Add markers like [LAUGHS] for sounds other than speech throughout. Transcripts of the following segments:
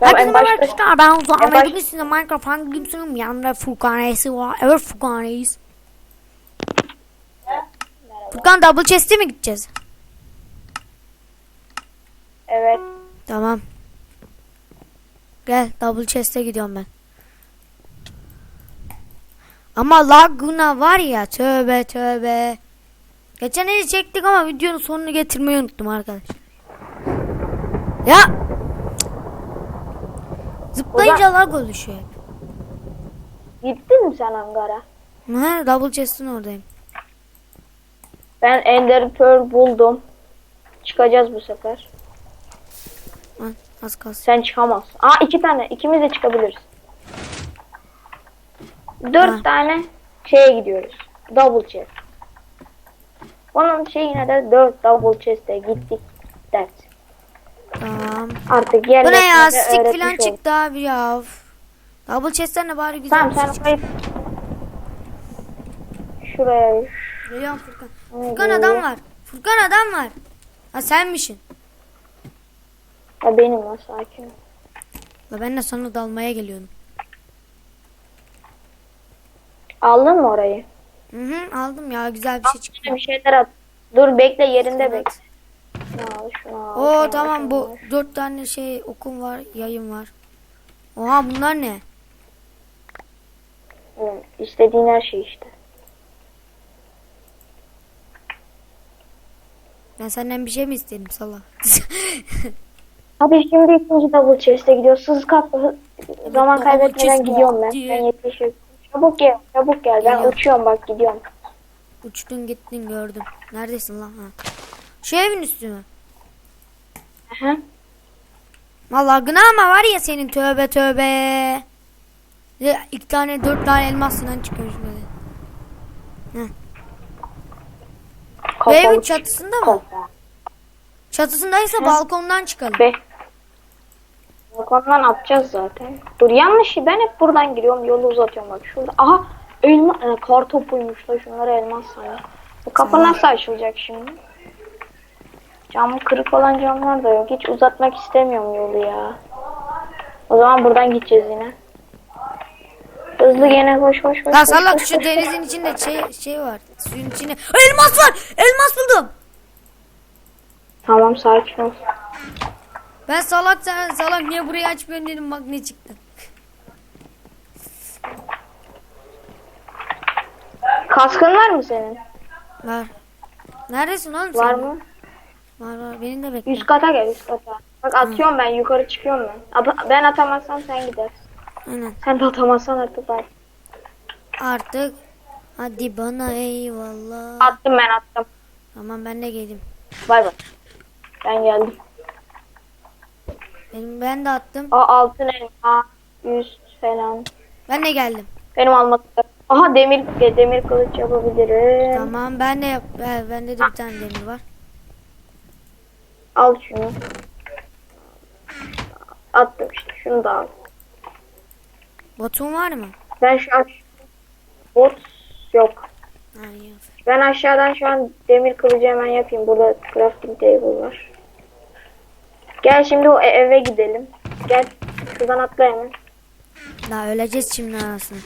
Herkese merhaba arkadaşlar. Ben Uzun Ahmet. Bugün size Minecraft hangi gimsinin yanında Furkan Reis'i var. Evet Furkan Reis. Furkan double chest'e mi gideceğiz? Evet. Tamam. Gel double chest'e gidiyorum ben. Ama Laguna var ya tövbe tövbe. Geçen el çektik ama videonun sonunu getirmeyi unuttum arkadaşlar. Ya. Zıplayınca lag oluşuyor. Gittin mi sen Ankara? Ha, double chest'in oradayım. Ben Ender Pearl buldum. Çıkacağız bu sefer. Lan, az kalsın. Sen çıkamazsın. Aa iki tane. İkimiz de çıkabiliriz. Dört Ha. tane şeye gidiyoruz. Double chest. Onun şeyine de dört double chest'e gittik. Ders. Tamam. Artık Bu yerleşmeyi ne ya? Stick falan olduk. çıktı abi ya. Double chest'ten de bari güzel Tamam bir şey sen çıktı. şuraya Geliyorum Furkan. Hadi. Furkan adam var. Furkan adam var. Ha senmişsin. ya benim o sakin. La ben de sana dalmaya geliyorum. Aldın mı orayı? Hı hı aldım ya güzel bir şey çıktı. Bir şeyler at. Dur bekle yerinde bekle. Al, tamam bu dört tane şey okum var yayım var. Oha bunlar ne? Hı, İstediğin her şey işte. Ben senden bir şey mi istedim salak? [LAUGHS] Hadi şimdi ikinci double chest'e kat hı- zaman double kaybetmeden chest gidiyorum ben. diye. Ben yetişiyorum. Çabuk gel, çabuk gel. Ben Geliyorum. uçuyorum bak gidiyorum. Uçtun gittin gördüm. Neredesin lan ha? Şu evin üstü mü? Aha. Vallahi gına ama var ya senin tövbe tövbe. Ya iki tane dört tane elmas falan çıkıyor böyle. Bu Kapalı evin çatısında mı? Çatısındaysa balkondan çıkalım. Be. Balkondan atacağız zaten. Dur yanlış. Ben hep buradan giriyorum. Yolu uzatıyorum bak şurada. Aha elma, e, kar topuymuş da şunlara elmas sanıyor. Bu kapı nasıl açılacak şimdi? Camı kırık olan camlar da yok. Hiç uzatmak istemiyorum yolu ya. O zaman buradan gideceğiz yine. Hızlı gene koş koş koş. Salak koş, şu denizin içinde şey şey var. Suyun içinde. Elmas var. Elmas buldum. Tamam sakin ol. Ben salak sen salak niye burayı açmıyorsun dedim bak ne çıktı. Kaskın var mı senin? Var. Neredesin oğlum Var sen? mı? Var var. Beni de bekle. Üst kata gel üst kata. Bak atıyorum ben yukarı çıkıyorum ben. Ben atamazsam sen gidersin. Aynen. Sen de atamazsan artık ben. Artık hadi bana eyvallah. Attım ben attım. Tamam ben de geldim. Bay bay. Ben geldim. Benim ben de attım. Aa altın elma, üst falan. Ben de geldim. Benim almadım. Aha demir demir kılıç yapabilirim. Tamam ben de yap. Ben, bende de bir tane demir var. Al şunu. Attım işte. Şunu da al. Botun var mı? Ben şu an bot yok. Ha, aferin. Ben aşağıdan şu an demir kılıcı hemen yapayım. Burada crafting table var. Gel şimdi o e- eve gidelim. Gel. Şuradan atla hemen. Daha öleceğiz şimdi arasına.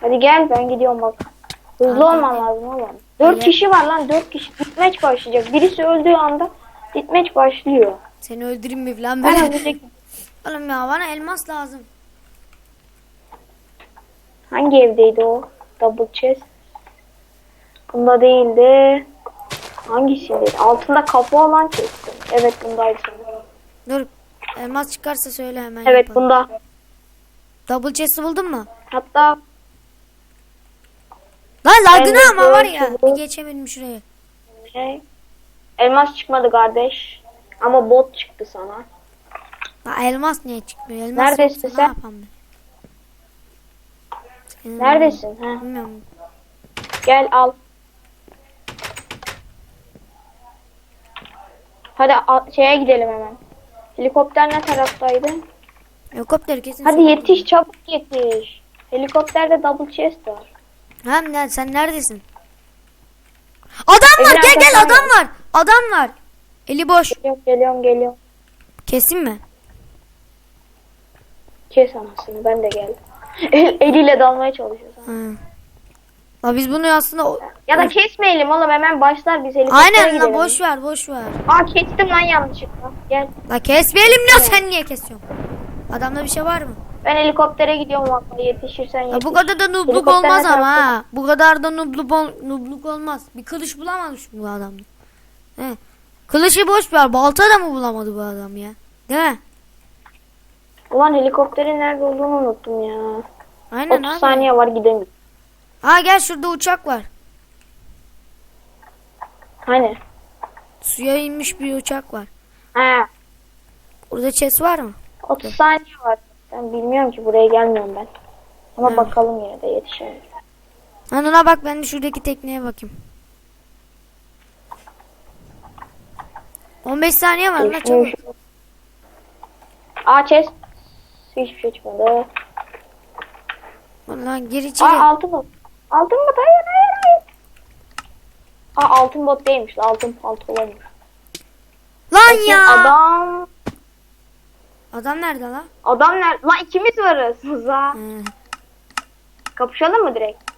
Hadi gel ben gidiyorum bak. Hızlı Tamam, olman lazım oğlum. Dört Öyle. kişi var lan dört kişi. Ditmeç başlayacak. Birisi öldüğü anda ditmeç başlıyor. Seni öldüreyim mi falan Ben böyle. ölecek. [LAUGHS] Oğlum ya bana elmas lazım. Hangi evdeydi o? Double chest. Bunda değildi. Hangisindeydi? Altında kapı olan chest. Evet bundaydı sanırım. Dur. Elmas çıkarsa söyle hemen Evet yapalım. bunda. Double chest'i buldun mu? Hatta Lan lagına ama var ya. Bir geçemedim şuraya. şey, elmas çıkmadı kardeş. Ama bot çıktı sana. Ha, elmas niye çıkmıyor? Elmas Neredesin sen? Ne yapalım ben? Senin- Neredesin? Ha? Bilmiyorum. Gel al. Hadi al- şeye gidelim hemen. Helikopter ne taraftaydı? Helikopter kesin. Hadi yetiş çabuk yetiş. Helikopterde double chest var. Ha ne, sen neredesin? Adam var gel gel adam var. Adam var. Eli boş. Geliyorum geliyorum geliyorum. Kesin mi? Kes anasını ben de geldim. El, [LAUGHS] eliyle dalmaya çalışıyoruz. Hı. La biz bunu aslında o- Ya da kesmeyelim oğlum hemen başlar biz helikoptere Aynen la gidelim. boş ver boş ver. Aa kestim lan yanlışlıkla. Gel. La kesmeyelim diyor sen niye kesiyorsun? Adamda bir şey var mı? Ben helikoptere gidiyorum valla yetişirsen Ya yetiş. bu kadar da nubluk Helikopter olmaz ama tarafta? ha. Bu kadar da nubluk, ol- nubluk olmaz. Bir kılıç bulamamış bu adam. He. Kılıcı boş ver. Balta da mı bulamadı bu adam ya? Değil mi? Ulan helikopterin nerede olduğunu unuttum ya. Aynen 30 abi. saniye var gidemiyorum. Ha gel şurada uçak var. Hani? Suya inmiş bir uçak var. He. Orada chest var mı? 30 saniye var. Ben bilmiyorum ki buraya gelmiyorum ben. Ama He. bakalım yine de yetişelim. Lan ona bak ben de şuradaki tekneye bakayım. 15 saniye var lan çabuk. Aa chest. Hiçbir şey çıkmadı. Lan gir içeri. Aa altın bot. Altın bot hayır hayır hayır. Aa altın bot değilmiş. Altın pantolonmuş. Lan ya. Adam. Adam nerede lan? Adam nerede? Lan ikimiz varız. [LAUGHS] He. Kapışalım mı direkt?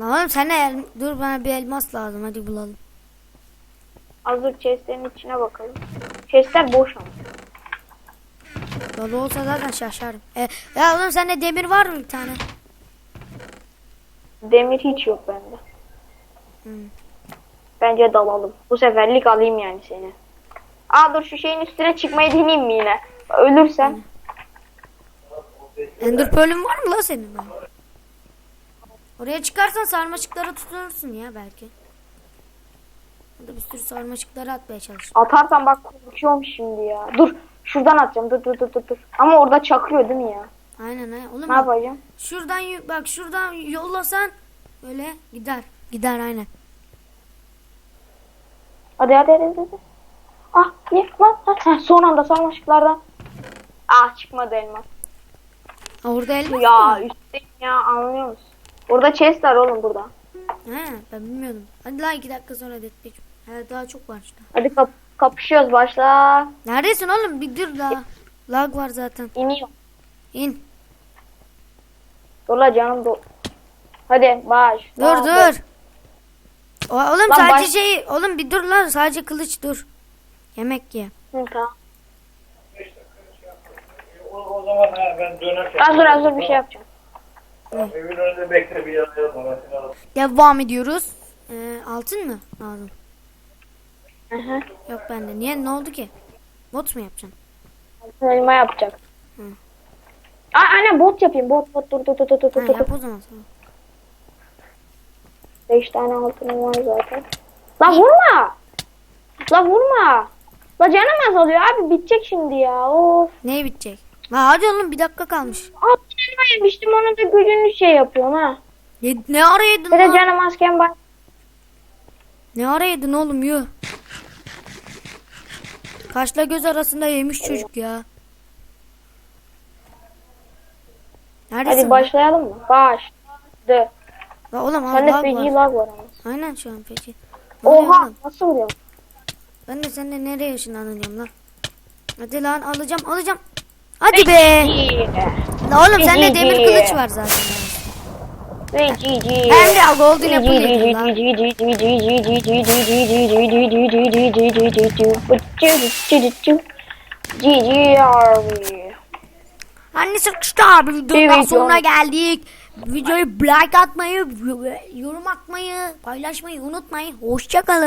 Lan oğlum sen el- dur bana bir elmas lazım hadi bulalım. Hazır chestlerin içine bakalım. Chestler boş ama. Dolu olsa zaten şaşarım. E, ya oğlum sende demir var mı bir tane? Demir hiç yok bende. Hmm. Bence dalalım. Bu seferlik alayım yani seni. Aa dur şu şeyin üstüne çıkmayı deneyeyim mi yine? Ölürsem. Ender Pearl'ün var mı la senin? Oraya çıkarsan sarmaşıklara tutunursun ya belki. Burada bir sürü sarmaşıkları atmaya çalış. Atarsam bak korkuyorum şimdi ya. Dur şuradan atacağım. Dur dur dur dur. dur. Ama orada çakıyor değil mi ya? Aynen aynen. Oğlum Ne yapacağım? şuradan bak şuradan yollasan öyle gider. Gider aynen. Hadi hadi hadi. hadi. Ah ne lan? Ha, son anda sarmaşıklardan. Ah çıkmadı elmas. Orada elmas Ya mı? üstteyim ya anlıyor musun? Burada chest var oğlum burada. He ben bilmiyordum. Hadi lan iki dakika sonra detmiş. He daha çok var işte. Hadi kap kapışıyoruz başla. Neredesin oğlum? Bir dur la. Lag var zaten. İniyor. İn. Dur la canım dur. Hadi baş. Dur Lan, dur. O, oğlum Lan sadece baş- şey oğlum bir dur lan sadece kılıç dur. Yemek ye. Hı, tamam. O, o zaman ha, ben dönerken... Hazır hazır bir şey yapacağım. Evin önünde bekle bir yanayalım. Ben seni alırım. Devam ediyoruz. Ee, altın mı lazım? Hı hı. Yok bende. Niye ne oldu ki? Bot mu yapacaksın? Elma yapacak. Hı. Aa, aynen bot yapayım. Bot bot dur dur dur dur dur Ha, dur. yap o zaman sana. 5 tane altınım var zaten. La vurma. La vurma. La canım azalıyor abi bitecek şimdi ya. Of. Ne bitecek? La hadi oğlum bir dakika kalmış. Altın elma yemiştim onun da gücünü şey yapıyorum ha. Ne, ne ara yedin lan? canım azken bak. Ne ara yedin oğlum yuh. Kaşla göz arasında yemiş çocuk ya. Neredesin? Hadi lan? başlayalım mı? Başladı. La oğlum az Sende lag feci var. lag var ama. Aynen şu an peki. Ne oluyor Oha nasıl vuruyor? Ben de seninle nereye ışınlanacağım lan? Hadi lan alacağım alacağım. Hadi be. La oğlum sende demir kılıç var zaten. Hem de golden apple yedin lan. Anne sıkıştı abi sonra ya. geldik. Videoyu like atmayı, yorum atmayı, paylaşmayı unutmayın. Hoşçakalın.